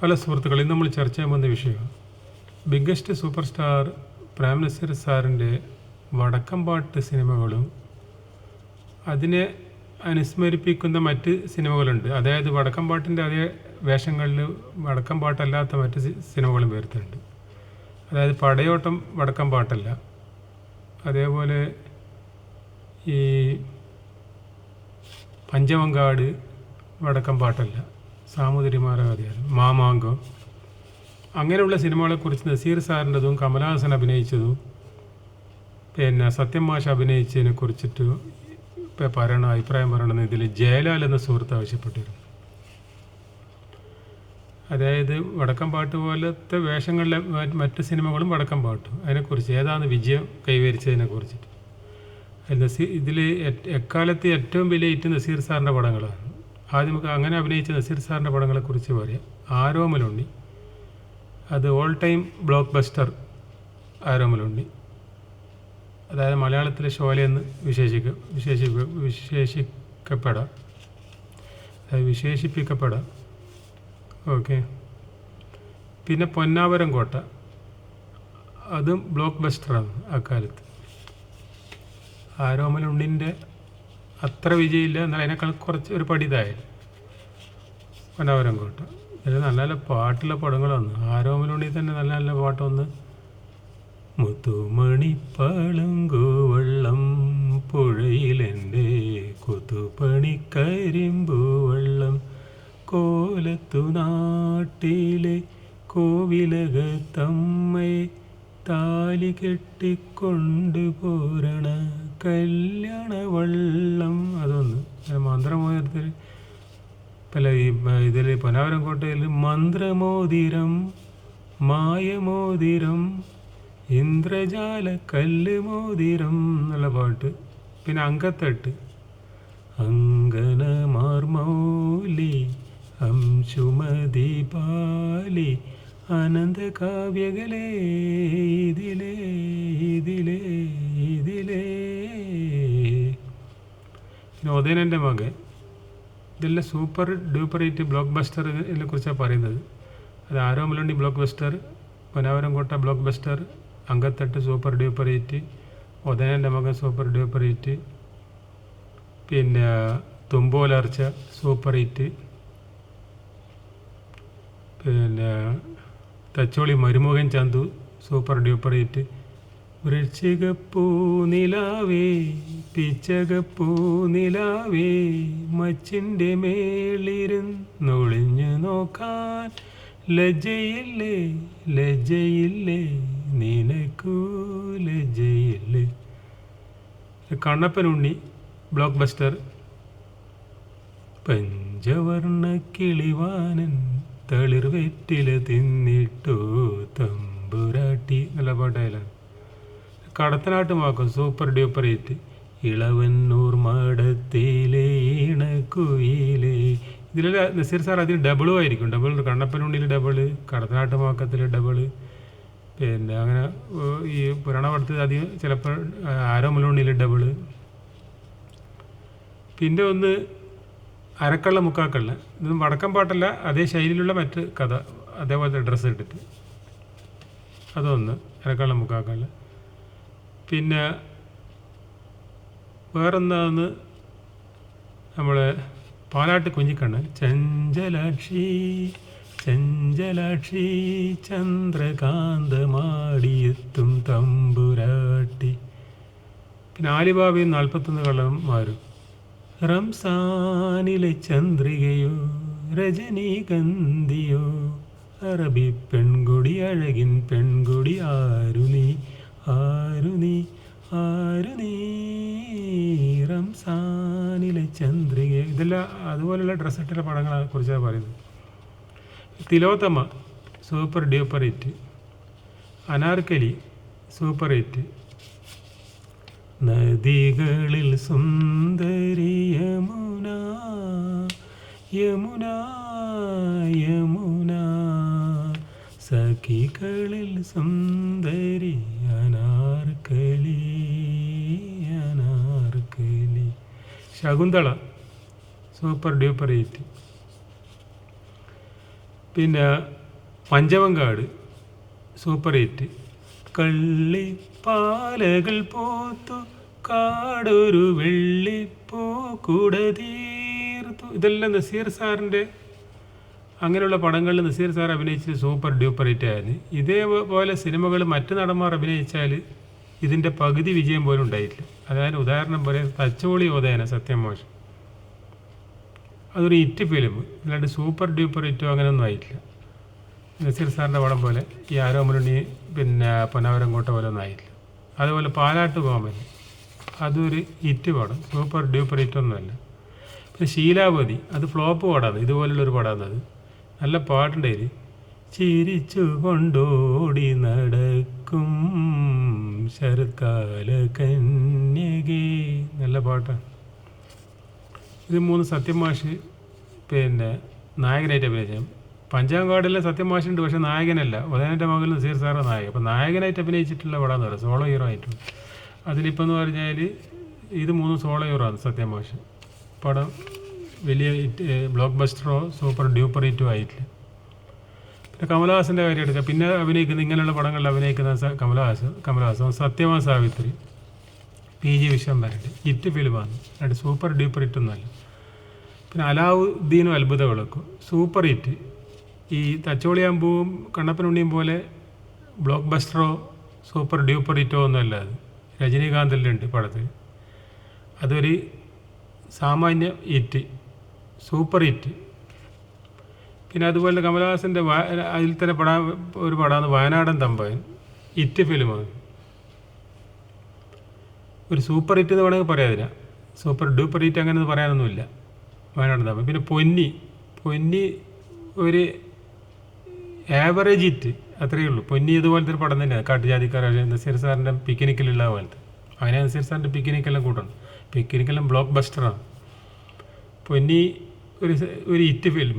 പല സുഹൃത്തുക്കളിൽ നമ്മൾ ചർച്ച ചെയ്യാൻ വന്ന വിഷയം biggest super star Prem Nazir സാറിന്റെ വടക്കം പാട്ട് സിനിമകളും അതിനെ അനുസ്മരിപ്പിക്കുന്ന മറ്റ് സിനിമകളുണ്ട്. അതായത് വടക്കം പാട്ടിന്റെ അതേ വേഷങ്ങളിൽ വടക്കം പാട്ടല്ലാത്ത മറ്റ് സിനിമകളും വരുത്തുന്നുണ്ട്. അതായത് പടയോട്ടം വടക്കം പാട്ടല്ല അതേപോലെ ഈ പഞ്ചമങ്കാട് വടക്കം പാട്ടല്ല സാമൂതിരിമാര കഥയാണ് മാമാങ്കം. അങ്ങനെയുള്ള സിനിമകളെക്കുറിച്ച് നസീർ സാറിന്റെതും കമലഹാസൻ അഭിനയിച്ചതും പിന്നെ സത്യം മാഷ് അഭിനയിച്ചതിനെ കുറിച്ചിട്ട് ഇപ്പം പറയണം അഭിപ്രായം പറയണമെന്ന് ഇതിൽ ജയലാൽ എന്ന സുഹൃത്ത് ആവശ്യപ്പെട്ടിരുന്നു. അതായത് വടക്കം പാട്ട് പോലത്തെ വേഷങ്ങളിലെ മറ്റ് സിനിമകളും വടക്കം പാട്ടും. അതിനെക്കുറിച്ച് ഏതാണ് വിജയം കൈവരിച്ചതിനെ കുറിച്ചിട്ട്. നസീർ ഇതിൽ എക്കാലത്ത് ഏറ്റവും വിലയിട്ട് നസീർ സാറിന്റെ പടങ്ങളാണ്. ആദ്യം നമുക്ക് അങ്ങനെ അഭിനയിച്ച നസീർ സാറിന്റെ പടങ്ങളെക്കുറിച്ച് പറയാം. ആരോമലുണ്ണി അത് all time blockbuster Aromalunni അതായത് മലയാളത്തിലെ ഷോല എന്ന് വിശേഷിക്ക വിശേഷിക്ക വിശേഷിക്കപ്പെടാം. അതായത് വിശേഷിപ്പിക്കപ്പെടാം. ഓക്കെ. പിന്നെ പൊന്നാവരം കോട്ട. അതും ബ്ലോക്ക് ബസ്റ്ററാണ് അക്കാലത്ത് ആരോമലുണ്ണിന്റെ അത്ര വിജയമില്ല എന്നാൽ അതിനേക്കാൾ കുറച്ച് ഒരു പടി ഇതായാലും പൊന്നാവരം കോട്ട ഇതിൽ നല്ല നല്ല പാട്ടുള്ള പടങ്ങൾ വന്നു ആരോമിലുണ്ടെങ്കിൽ തന്നെ നല്ല നല്ല പാട്ടൊന്ന്. മുത്തുമണി പളുങ്കുവള്ളം പുഴയിലെന്റെ കൊതുപണിക്കരിമ്പുവെള്ളം കരിമ്പുവള്ളം കോലത്തു നാട്ടിലെ കോവിലകത്തമ്മയെ താലി കെട്ടിക്കൊണ്ട് പോരണ കല്യാണ വള്ളം അതൊന്ന് മന്ത്രമോതിരത്തിൽ പല ഈ ഇതിൽ പനാവരം കോട്ടയിൽ മന്ത്രമോതിരം മായമോതിരം ഇന്ദ്രജാല കല്ല് മോതിരം എന്നുള്ള പാട്ട്. പിന്നെ അങ്കത്തട്ട്. അങ്കന മാർമൗലി അംശുമതി പാലി അനന്ത കാവ്യകളെ ഇതിലേ ഇതിലേ ഇതിലേ. ഉദയനന്റെ മകൻ. ഇതെല്ലാം സൂപ്പർ ഡ്യൂപ്പർ ഹിറ്റ് ബ്ലോക്ക് ബസ്റ്ററിനെ കുറിച്ചാണ് പറയുന്നത്. അത് Aromalunni blockbuster Ponnapuram Kotta blockbuster Ankathattu super duper hit ഉദയനന്റെ മകൻ സൂപ്പർ ഡ്യൂപ്പർ ഹിറ്റ് പിന്നെ തുമ്പോലർച്ച സൂപ്പർ ഹിറ്റ് പിന്നെ Thacholi Marumakan Chandu super duper hit വൃശ്ചികപ്പൂ നിലാവേ പിച്ചകപ്പൂ മച്ചിന്റെ മേളിരുന്നൊളിഞ്ഞു നോക്കാൻ. ലജ്ജയില്ലേ ലജ്ജയില്ലേ നിനക്കൂ ലജ്ജയില്ലേ. കണ്ണപ്പനുണ്ണി ബ്ലോക്ക് ബസ്റ്റർ പഞ്ചവർണ കിളിവാനൻ തളിർവെറ്റില തിന്നിട്ടു തമ്പുരാട്ടി. നല്ല പാട്ടായാലും Kadathanattu Makkam super duper hit Ilavannoor മടത്തിലെ ഇണക്കുയിലേ ഇതിൽ നസീർ സാർ അതിൽ ഡബിളും ആയിരിക്കും. ഡബിൾ കണ്ണപ്പനുണ്ടിൽ ഡബിൾ കടത്തനാട്ടുമാക്കത്തിൽ ഡബിൾ പിന്നെ അങ്ങനെ ഈ പുരാണ പടത്തിൽ അധികം ചിലപ്പോൾ ആരോമലുണ്ടിൽ ഡബിൾ പിന്നെ ഒന്ന് അരക്കള്ള മുക്കാക്കള്ള. ഇതൊന്നും വടക്കം പാട്ടല്ല അതേ ശൈലിയിലുള്ള മറ്റ് കഥ. അതേപോലത്തെ ഡ്രസ്സ് ഇട്ടിട്ട്. അതൊന്ന് അരക്കള്ള മുക്കാക്കള്ള. പിന്നെ വേറൊന്നാന്ന് നമ്മൾ പാലാട്ട് കുഞ്ഞിക്കണ്ണ് ചഞ്ചലാക്ഷി ചഞ്ചലാക്ഷി ചന്ദ്രകാന്തമാടിയെത്തും തമ്പുരാട്ടി. പിന്നെ ആലിബാബയും നാൽപ്പത്തൊന്ന് കള്ളന്മാരും. റംസാനിലെ ചന്ദ്രികയോ രജനീകന്തിയോ അറബി പെൺകുടി അഴകിൻ പെൺകുടി ആരു നീ ആരു നീ ആരു നീ റംസാനിലെ ചന്ദ്രിക ഇതെല്ലാം അതുപോലുള്ള ഡ്രസ്സിട്ടുള്ള പടങ്ങളെ കുറിച്ചാണ് പറയുന്നത്. Thilothama super duper hit. Anarkali super hit. നദികളിൽ സുന്ദരിയ യമുന യമുന യമുന. സഖികളിൽ സുന്ദരി Anarkali Anarkali. Shakuntala super duper hit. പിന്നെ പഞ്ചവങ്കാട് സൂപ്പർ ഹിറ്റ്. കള്ളിപ്പാലകൾ പോത്തു കാടൊരു വെള്ളിപ്പൂ കൂട തീർത്തു. ഇതെല്ലാം നസീർ സാറിന്റെ അങ്ങനെയുള്ള പടങ്ങളിൽ നസീർ സാർ അഭിനയിച്ചത് സൂപ്പർ ഡ്യൂപ്പർ ഹിറ്റ് ആയിരുന്നു ഇതേപോലെ സിനിമകൾ മറ്റു നടന്മാർ അഭിനയിച്ചാൽ ഇതിന്റെ പകുതി വിജയം പോലും ഉണ്ടായിട്ടില്ല. അതായത് ഉദാഹരണം പറയാം തച്ചോളി ഓതേന സത്യം മോശം. അതൊരു ഹിറ്റ് ഫിലിം. അല്ലാണ്ട് സൂപ്പർ ഡ്യൂപ്പർ ഹിറ്റോ അങ്ങനെയൊന്നും ആയിട്ടില്ല. നസീർ സാറിന്റെ പടം പോലെ ഈ ആരോമലുണ്ണി പിന്നെ പൊന്നാവരം കോട്ട പോലെ ഒന്നും ആയിട്ടില്ല അതുപോലെ പാലാട്ട് കോമൻ അതൊരു ഹിറ്റ് പടം. സൂപ്പർ ഡ്യൂപ്പർ ഹിറ്റ് ഒന്നുമല്ല പിന്നെ ശീലാവതി അത് ഫ്ലോപ്പ് പടമാണ്. ഇതുപോലുള്ളൊരു പടമാണ് അത്. നല്ല ഇത് ചിരിച്ചു കൊണ്ടോടി നടക്കും ശരത്കാല കന്യകേ. നല്ല പാട്ടാണ്. ഇത് മൂന്ന് സത്യമാഷ് പിന്നെ നായകനായിട്ട് അഭിനയിച്ച സത്യം മോശമുണ്ട് പക്ഷെ നായകനല്ല. ഉദയനന്റെ മകൾ നസീർ സാറ് നായകൻ. അപ്പം നായകനായിട്ട് അഭിനയിച്ചിട്ടുള്ള പടം പറയാം സോളോ ഹീറോ ആയിട്ടും. അതിലിപ്പോൾ എന്ന് പറഞ്ഞാൽ ഇത് മൂന്ന് സോളോ ഹീറോ ആണ് സത്യമാഷ് പടം വലിയ ബ്ലോക്ക് ബസ്റ്ററോ സൂപ്പർ ഡ്യൂപ്പർ ഹിറ്റോ ആയിട്ടില്ല. പിന്നെ കമലഹാസന്റെ കാര്യം എടുക്കുക പിന്നെ അഭിനയിക്കുന്ന ഇങ്ങനെയുള്ള പടങ്ങളിൽ അഭിനയിക്കുന്ന കമലഹാസ് കമലഹാസൻ സത്യവാൻ സാവിത്രി പി ജി വിശ്വംഭരന്റെ ഹിറ്റ് ഫിലിമാണ്. രണ്ട് സൂപ്പർ ഡ്യൂപ്പർ ഹിറ്റൊന്നുമല്ല. പിന്നെ അലാവുദ്ദീനും അത്ഭുത വിളക്കും സൂപ്പർ ഹിറ്റ്. ഈ തച്ചോളിയാമ്പൂവും കണ്ണപ്പനുണ്ണിയും പോലെ ബ്ലോക്ക് ബസ്റ്ററോ സൂപ്പർ ഡ്യൂപ്പർ ഹിറ്റോ ഒന്നുമല്ല അത്. രജനീകാന്തിലുണ്ട് പടത്തിൽ. അതൊരു സാമാന്യ ഹിറ്റ് സൂപ്പർ ഹിറ്റ് പിന്നെ അതുപോലെ കമലഹാസന്റെ അതിൽ തന്നെ പടാ ഒരു പടമാണ് വയനാടൻ തമ്പൻ ഹിറ്റ് ഫിലിമാണ് ഒരു സൂപ്പർ ഹിറ്റ് എന്ന് വേണമെങ്കിൽ പറയാതില്ല സൂപ്പർ ഡൂപ്പർ ഹിറ്റ് അങ്ങനെ പറയാനൊന്നുമില്ല. വയനാടൻ തമ്പൻ പിന്നെ പൊന്നി പൊന്നി ഒരു ആവറേജ് ഇറ്റ് അത്രയേ ഉള്ളൂ. പൊന്നി ഇതുപോലത്തെ ഒരു പടം തന്നെയാണ് കാട്ടുജാതിക്കാരായ നസീർ സാറിന്റെ പിക്നിക്കിലുള്ള പോലത്തെ. അങ്ങനെ നസീർ സാറിന്റെ പിക്നിക്കെല്ലാം കൂട്ടണം. പിക്നിക്കെല്ലാം ബ്ലോക്ക് ബസ്റ്ററാണ് പൊന്നി ഒരു ഒരു ഇറ്റ് ഫിലിം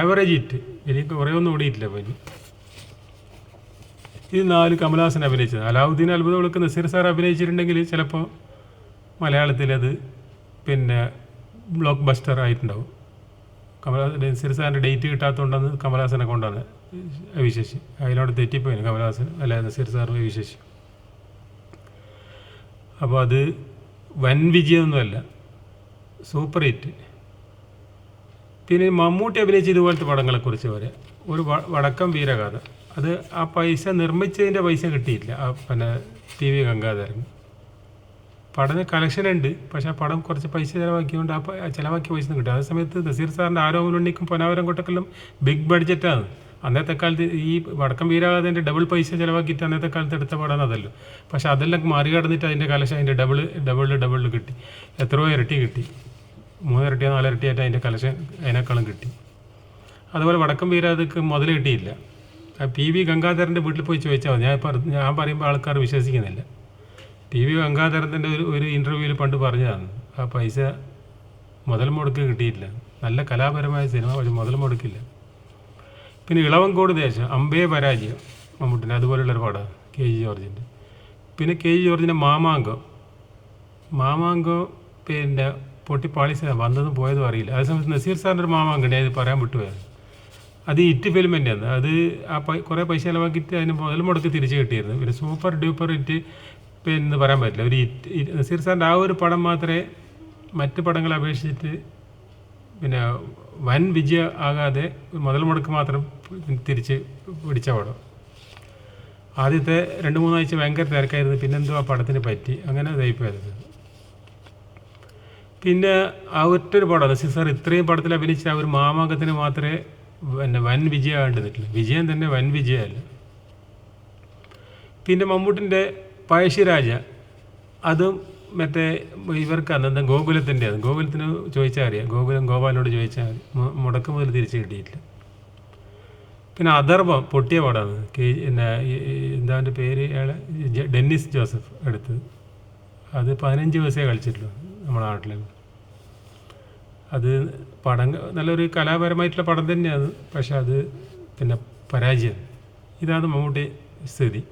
ആവറേജ് ഇറ്റ് എനിക്ക് കുറേ ഒന്നും ഓടിയിട്ടില്ല പൊന്നി. ഇത് നാല് കമലഹാസൻ അഭിനയിച്ചത്. അലാവുദ്ദീൻ അത്ഭുത വിളക്ക് നസീർ സാർ അഭിനയിച്ചിട്ടുണ്ടെങ്കിൽ ചിലപ്പോൾ മലയാളത്തിലത് പിന്നെ ബ്ലോക്ക് ബസ്റ്റർ ആയിട്ടുണ്ടാവും കമലഹാസൻ നസീർ സാറിന്റെ ഡേറ്റ് കിട്ടാത്തതുകൊണ്ടാണ് കമലഹാസനെ കൊണ്ടാണ് അവിശേഷി അതിലവിടെ തെറ്റിപ്പോയിന് കമലഹാസൻ അല്ല നസീർ സാർ വിശേഷി അപ്പോൾ അത് വൻ വിജയമൊന്നുമല്ല. Super hit. പിന്നെ മമ്മൂട്ടി അഭിനയിച്ച ഇതുപോലത്തെ പടങ്ങളെക്കുറിച്ച് വരെ ഒരു വടക്കം വീരഗാഥ. അത് ആ പൈസ നിർമ്മിച്ചതിന്റെ പൈസ കിട്ടിയില്ല ആ പിന്നെ ടി വി ഗംഗാധരൻ. പടത്തിന് കളക്ഷൻ ഉണ്ട്. പക്ഷേ ആ പടം കുറച്ച് പൈസ ചിലവാക്കിയതുകൊണ്ട് ആ ചിലവാക്കിയ പൈസ കിട്ടും. അതേ സമയത്ത് നസീർ സാറിന്റെ ആരോപണുണ്ണിക്കും പൊനാവരം കൊട്ടക്കെല്ലാം ബിഗ് ബഡ്ജറ്റാണ് അന്നത്തെ കാലത്ത് ഈ വടക്കം വീരാഗാഥന്റെ ഡബിൾ പൈസ ചിലവാക്കിയിട്ട് അന്നത്തെ കാലത്ത് എടുത്ത പാടാണ് അതല്ലോ. പക്ഷേ അതെല്ലാം മറികടന്നിട്ട് അതിന്റെ കലശം അതിന്റെ ഡബിൾ ഡബിൾ ഡബിൾ കിട്ടി. എത്രയോ ഇരട്ടി കിട്ടി. മൂന്നിരട്ടിയോ നാലിരട്ടിയായിട്ട് അതിന്റെ കലശം അതിനേക്കാളും കിട്ടി. അതുപോലെ വടക്കം വീരാതക്ക് മുതൽ കിട്ടിയില്ല. പി വി ഗംഗാധരന്റെ വീട്ടിൽ പോയി ചോദിച്ചാൽ മതി. ഞാൻ ഞാൻ പറയുമ്പോൾ ആൾക്കാർ വിശ്വസിക്കുന്നില്ല. പി വി ഗംഗാധരത്തിന്റെ ഒരു ഒരു ഇന്റർവ്യൂവിൽ പണ്ട് പറഞ്ഞതാണ് ആ പൈസ മുതൽ മുടക്ക് കിട്ടിയില്ല. നല്ല കലാപരമായ സിനിമ പക്ഷെ മുതൽ മുടക്കില്ല. പിന്നെ ഇളവങ്കോട് ദേശം അമ്പേ പരാജയം മമ്മൂട്ടിന്റെ അതുപോലെയുള്ളൊരു പാടാണ് കെ ജി ജോർജിന്റെ. പിന്നെ കെ ജി ജോർജിന്റെ മാമാങ്കം. മാമാങ്കം പിന്നെ പൊട്ടിപ്പാളിച്ച വന്നതും പോയതും അറിയില്ല. അതേസമയത്ത് നസീർ സാറിന്റെ ഒരു മാമാങ്കം അത് പറയാൻ വിട്ടുപോയത് അത് ഇറ്റ് ഫിലിം തന്നെയാണ് അത് ആ പൈ കുറേ പൈസ ചിലവാക്കിയിട്ട് അതിന് മുതൽ മുടക്കി തിരിച്ചു കിട്ടിയിരുന്നു. പിന്നെ സൂപ്പർ ഡ്യൂപ്പർ ഇറ്റ് പിന്നെ പറയാൻ പറ്റില്ല. ഒരു ഹിറ്റ് നസീർ സാറിന്റെ ആ ഒരു പടം മാത്രമേ മറ്റ് പടങ്ങളെ അപേക്ഷിച്ചിട്ട് പിന്നെ വൻ വിജയ ആകാതെ മുതൽ മുടക്ക് മാത്രം തിരിച്ച് പിടിച്ച പടം. ആദ്യത്തെ രണ്ട് മൂന്നാഴ്ച ഭയങ്കര തിരക്കായിരുന്നു. പിന്നെന്തോ ആ പടത്തിന് പറ്റി? അങ്ങനെ ദയിപ്പായിരുന്നു പിന്നെ ആ ഒറ്റൊരു പടം സിസർ സാർ ഇത്രയും പടത്തിൽ അഭിനയിച്ച ആ ഒരു മാമാങ്കത്തിന് മാത്രമേ പിന്നെ വൻ വിജയം കണ്ടിട്ടില്ല വിജയം തന്നെ വൻ വിജയമല്ല. പിന്നെ മമ്മൂട്ടിന്റെ പഴശ്ശിരാജ അതും മറ്റേ ഇവർക്ക് അന്നെന്താ ഗോകുലത്തിന്റെ അത് ഗോകുലത്തിന് ചോദിച്ചാൽ അറിയാം. ഗോകുലം ഗോപാലിനോട് ചോദിച്ചാൽ മുടക്ക് മുതൽ തിരിച്ച് കിട്ടിയിട്ടില്ല. പിന്നെ അധർമ്മം പൊട്ടിയ പാടാണ്. കെ പിന്നെ എന്താ പേര്? അയാളെ ഡെന്നിസ് ജോസഫ് എടുത്തത്. അത് പതിനഞ്ച് ദിവസമേ കളിച്ചിട്ടുള്ളൂ നമ്മുടെ നാട്ടിൽ. അത് പടം നല്ലൊരു കലാപരമായിട്ടുള്ള പടം തന്നെയാണ്. പക്ഷെ അത് പിന്നെ പരാജയം. ഇതാണ് മമ്മൂട്ടി സ്ഥിതി.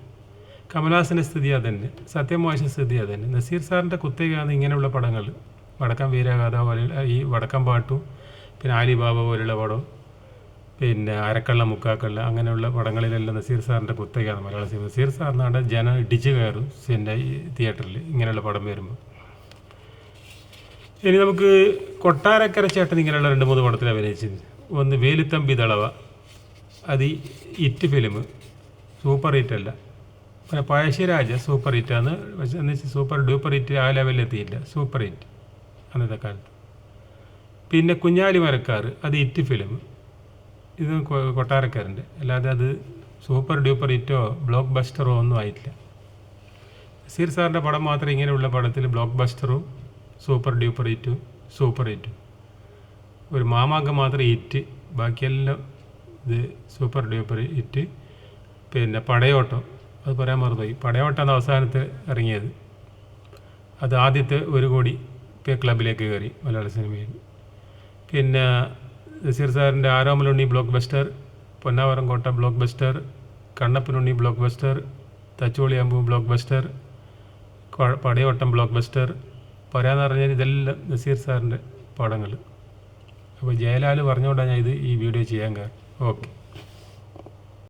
കമലഹാസന്റെ സ്ഥിതി അതന്നെ. സത്യമോശ സ്ഥിതി അതന്നെ. നസീർ സാറിന്റെ കുത്തകയാണ് ഇങ്ങനെയുള്ള പടങ്ങൾ വടക്കം വീരഗാഥ പോലെയുള്ള ഈ വടക്കം പാട്ടും പിന്നെ ആലിബാബ പോലെയുള്ള പടം പിന്നെ അരക്കള്ള മുക്കാക്കള്ള അങ്ങനെയുള്ള പടങ്ങളിലെല്ലാം നസീർ സാറിന്റെ കുത്തകയാണ് മലയാള സിനിമ. നസീർ സാറിനാണ് ജനം ഇടിച്ച് കയറും സിന്റെ ഈ തിയേറ്ററിൽ ഇങ്ങനെയുള്ള പടം വരുമ്പോൾ ഇനി നമുക്ക് കൊട്ടാരക്കര ചേട്ടൻ ഇങ്ങനെയുള്ള രണ്ട് മൂന്ന് പടത്തിൽ അഭിനയിച്ചത് ഒന്ന് വേലുത്തമ്പി ദളവ അത് ഇറ്റ് ഫിലിം. സൂപ്പർ ഹിറ്റ് അല്ല പിന്നെ പഴശ്ശിരാജ സൂപ്പർ ഹിറ്റാണ് പക്ഷെ എന്ന് വെച്ചാൽ സൂപ്പർ ഡൂപ്പർ ഹിറ്റ് ആ ലെവലിൽ എത്തിയില്ല. സൂപ്പർ ഹിറ്റ് അന്നത്തെ കാലത്ത്. പിന്നെ കുഞ്ഞാലി മരക്കാർ അത് ഹിറ്റ് ഫിലിം ഇത് കൊട്ടാരക്കാരന്റെ. അല്ലാതെ അത് സൂപ്പർ ഡ്യൂപ്പർ ഹിറ്റോ ബ്ലോക്ക് ബസ്റ്ററോ ഒന്നും ആയിട്ടില്ല. നസീർ സാറിന്റെ പടം മാത്രം ഇങ്ങനെയുള്ള പടത്തിൽ ബ്ലോക്ക് ബസ്റ്ററും സൂപ്പർ ഡ്യൂപ്പർ ഹിറ്റും സൂപ്പർ ഹിറ്റും ഒരു മാമാങ്കം മാത്രം ഹിറ്റ് ബാക്കിയെല്ലാം ഇത് സൂപ്പർ ഡ്യൂപ്പർ ഹിറ്റ് പിന്നെ പടയോട്ടം. അത് പറയാൻ മറന്നുപോയി. പടയോട്ടാണ് അവസാനത്ത് ഇറങ്ങിയത്. അത് ആദ്യത്തെ ഒരു കോടി ക്ലബിലേക്ക് കയറി മലയാള സിനിമയിൽ. പിന്നെ നസീർ സാറിന്റെ Aromalunni blockbuster Ponnapuram Kotta blockbuster Kannappanunni blockbuster Thacholi Ambu blockbuster Padayottam blockbuster പറയാന്ന് പറഞ്ഞാൽ ഇതെല്ലാം നസീർ സാറിന്റെ പടങ്ങൾ അപ്പോൾ ജയലാൽ പറഞ്ഞുകൊണ്ടാണ് ഞാൻ ഇത് ഈ വീഡിയോ ചെയ്യാൻ കാരണം ഓക്കെ.